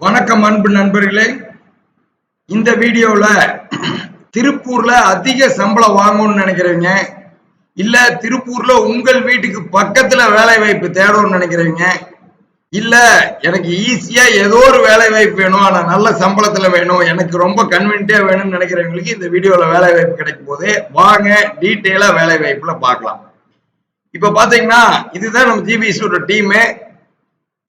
வணக்கம் அன்பு நண்பர்களே. இந்த வீடியோல திருப்பூர்ல அதிக சம்பளம் வாங்கணும்னு நினைக்கிறவங்க இல்ல திருப்பூர்ல உங்கள் வீட்டுக்கு பக்கத்துல வேலை வாய்ப்பு தேடணும்னு நினைக்கிறீங்க இல்ல எனக்கு ஈஸியா ஏதோ ஒரு வேலை வாய்ப்பு வேணும் ஆனா நல்ல சம்பளத்துல வேணும் எனக்கு ரொம்ப கன்வீனியா வேணும்னு நினைக்கிறவங்களுக்கு இந்த வீடியோல வேலை வாய்ப்பு கிடைக்கும் போது வாங்க டீட்டெயிலா வேலை வாய்ப்புல பார்க்கலாம். இப்ப பாத்தீங்கன்னா இதுதான் நம்ம ஜிபிஎஸோட டீமு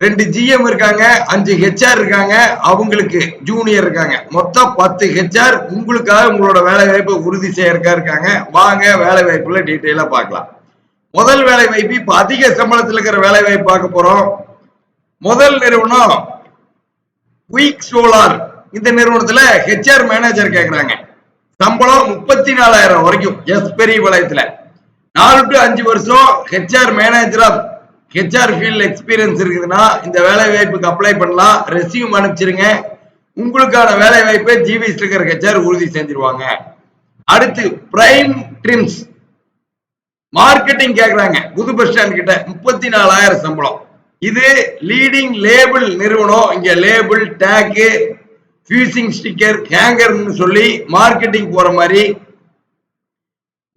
ரெண்டு ஜிஎம் இருக்காங்க அஞ்சு ஹெச்ஆர் இருக்காங்க அவங்களுக்கு ஜூனியர் இருக்காங்க. மொத்தம் பத்து ஹெச்ஆர் உங்களுக்காக உங்களோட வேலை வாய்ப்பை உறுதி செய்யறக்கா இருக்காங்க. வாங்க வேலை வாய்ப்புல டீட்டெயிலா பார்க்கலாம். முதல் வேலை வாய்ப்பு இப்ப அதிக சம்பளத்தில் இருக்கிற வேலை வாய்ப்பு பார்க்க போறோம். முதல் நிறுவனம் குயிக் சோலார் இந்த நிறுவனத்துல ஹெச்ஆர் மேனேஜர் கேக்குறாங்க. சம்பளம் முப்பத்தி நாலாயிரம் வரைக்கும் எஸ் பெரிய வளையத்துல. நாலு டு அஞ்சு வருஷம் ஹெச்ஆர் மேனேஜரா ஹெச்ஆர் ஃபீல்ட் எக்ஸ்பீரியன்ஸ் இருக்குதுன்னா இந்த வேலை வாய்ப்புக்கு அப்ளை பண்ணலாம். ரெசியூம் அனுப்பிச்சிருங்க. உங்களுக்கான வேலை வாய்ப்பை ஜிவிஎஸ் இருக்கிற ஹெச்ஆர் உறுதி செஞ்சிருவாங்க. அடுத்து பிரைம் ட்ரிம்ஸ் மார்க்கெட்டிங் கேக்குறாங்க. புது பஸ் ஸ்டாண்ட் கிட்ட முப்பத்தி நாலாயிரம் சம்பளம். இது லீடிங் லேபிள் நிறுவனம். இங்க லேபிள் டேக்கு ஃபியூசிங் ஸ்டிக்கர் ஹேங்கர்னு சொல்லி மார்க்கெட்டிங் போற மாதிரி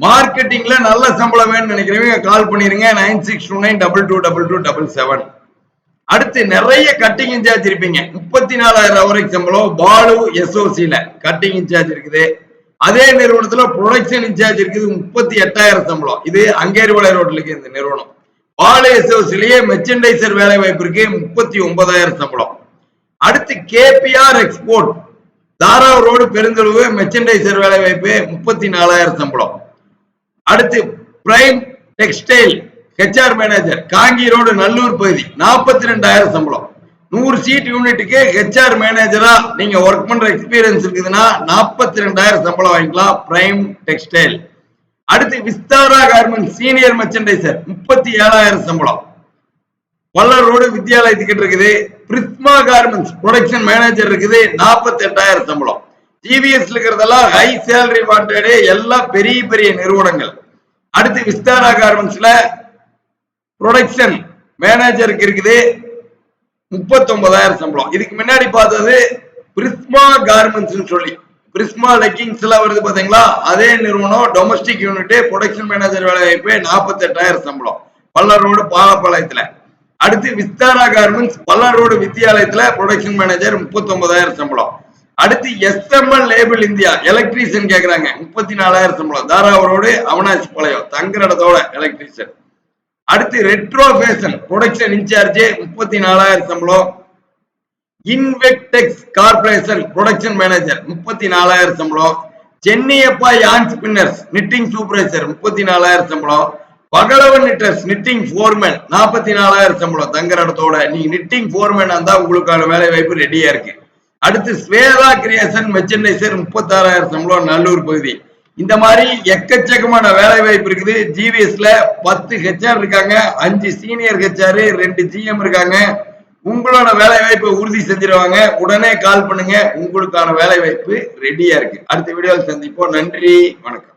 மார்க்கெட்டிங்ல நல்ல சம்பளம் வேணும்னு நினைக்கிறவங்க கால் பண்ணிருங்க. Nine six two nine double two double two double seven அடுத்து நிறைய கட்டிங் இன்சார்ஜ் இருப்பீங்க. முப்பத்தி நாலாயிரம் வரைக்கும் சம்பளம் பாலு எஸ்ஓசியில கட்டிங் இன்சார்ஜ் இருக்குது. அதே நிறுவனத்துல ப்ரொடக்ஷன் இன்சார்ஜ் இருக்குது. முப்பத்தி எட்டாயிரம் சம்பளம். இது அங்கேரிவளை ரோட்ல இருக்கு இந்த நிறுவனம். பாலு எஸ்ஓசிலேயே மெர்ச்சன்டைசர் வேலை வாய்ப்பு இருக்கு. முப்பத்தி ஒன்பதாயிரம் சம்பளம். அடுத்து கேபிஆர் எக்ஸ்போர்ட் தாராவ் ரோடு பெருந்தளவு மெர்ச்சன்டைசர் வேலை வாய்ப்பு முப்பத்தி நாலாயிரம் சம்பளம். அடுத்து பிரைம் டெக்ஸ்டைல் ஹெச்ஆர் மேனேஜர் காங்கி ரோடு நல்லூர் பகுதி. நாற்பத்தி ரெண்டாயிரம் சம்பளம். நூறு சீட் யூனிட்டுக்கு ஹெச்ஆர் மேனேஜரா நீங்க ஒர்க் பண்ற எக்ஸ்பீரியன்ஸ் இருக்குதுன்னா நாற்பத்தி ரெண்டாயிரம் சம்பளம் வாங்கிக்கலாம் பிரைம் டெக்ஸ்டைல் அடுத்து விஸ்தாரா கார்மெண்ட் சீனியர் மெர்ச்சன்டைசர் முப்பத்தி ஏழாயிரம் சம்பளம். பல்லர் ரோடு வித்யாலயத்துக்கிட்ட இருக்குது. பிரிஸ்மா கார்மெண்ட்ஸ் ப்ரொடக்ஷன் மேனேஜர் இருக்குது நாற்பத்தி எட்டாயிரம் சம்பளம் டிவிஎஸ் இருக்கிறதெல்லாம் ஹை சேலரி வாண்டடு எல்லாம் பெரிய பெரிய நிறுவனங்கள். அடுத்து விஸ்தாரா கார்மெண்ட்ஸ்ல ப்ரொடக்ஷன் மேனேஜருக்கு இருக்குது முப்பத்தி ஒன்பதாயிரம் சம்பளம். இதுக்கு முன்னாடி பார்த்தது பிரிஸ்மா கார்மெண்ட்ஸ் சொல்லி. பிரிஸ்மா லெக்கிங்ஸ் எல்லாம் வருது பாத்தீங்களா அதே நிறுவனம் டொமஸ்டிக் யூனிட் ப்ரொடக்ஷன் மேனேஜர் வேலை வாய்ப்பு நாற்பத்தி எட்டாயிரம் சம்பளம். பல்லர் ரோடு பாலப்பாளையத்துல. அடுத்து விஸ்தாரா கார்மெண்ட்ஸ் பல்லர் ரோடு வித்தியாலயத்துல ப்ரொடக்ஷன் மேனேஜர் முப்பத்தி ஒன்பதாயிரம் சம்பளம். அடுத்து எஸ்எம்எல் லேபிள் இந்தியா எலக்ட்ரீஷியன் கேக்குறாங்க. முப்பத்தி நாலாயிரம் சம்பளம். தாராவரோடு அவனாசி பாளையம் தங்குற இடத்தோட எலக்ட்ரீஷியன் அடுத்து ரெட்ரோ ஃபேஷன் ப்ரொடக்ஷன் இன்சார்ஜ் முப்பத்தி நாலாயிரம் சம்பளம். இன்வெக்டெக்ஸ் கார்பரேஷன் ப்ரொடக்ஷன் மேனேஜர் முப்பத்தி நாலாயிரம் சம்பளம். சென்னையப்பா யான் ஸ்பின்னர்ஸ் நிட்டிங் சூப்பர்வைசர் முப்பத்தி நாலாயிரம் சம்பளம். பகலவன் நிட்டர்ஸ் நிட்டிங் ஃபோர்மேன் நாற்பத்தி நாலாயிரம் சம்பளம். தங்குற இடத்தோட நீங்க நிட்டிங் ஃபோர்மேன் இருந்தா உங்களுக்கான வேலை வாய்ப்பு ரெடியா இருக்கு. அடுத்து ஸ்வேதா கிரியேஷன் மெர்ச்சன்டைசர் முப்பத்தாறாயிரம் சம்பளம் நல்லூர் பகுதி. இந்த மாதிரி எக்கச்சக்கமான வேலை வாய்ப்பு இருக்குது ஜிவிஎஸ்ல பத்து ஹெச்ஆர் இருக்காங்க. அஞ்சு சீனியர் ஹெச்ஆர் ரெண்டு ஜிஎம் இருக்காங்க. உங்களோட வேலை வாய்ப்பை உறுதி செஞ்சிருவாங்க. உடனே கால் பண்ணுங்க. உங்களுக்கான வேலை வாய்ப்பு ரெடியா இருக்கு. அடுத்த வீடியோவில் சந்திப்போம். நன்றி. வணக்கம்.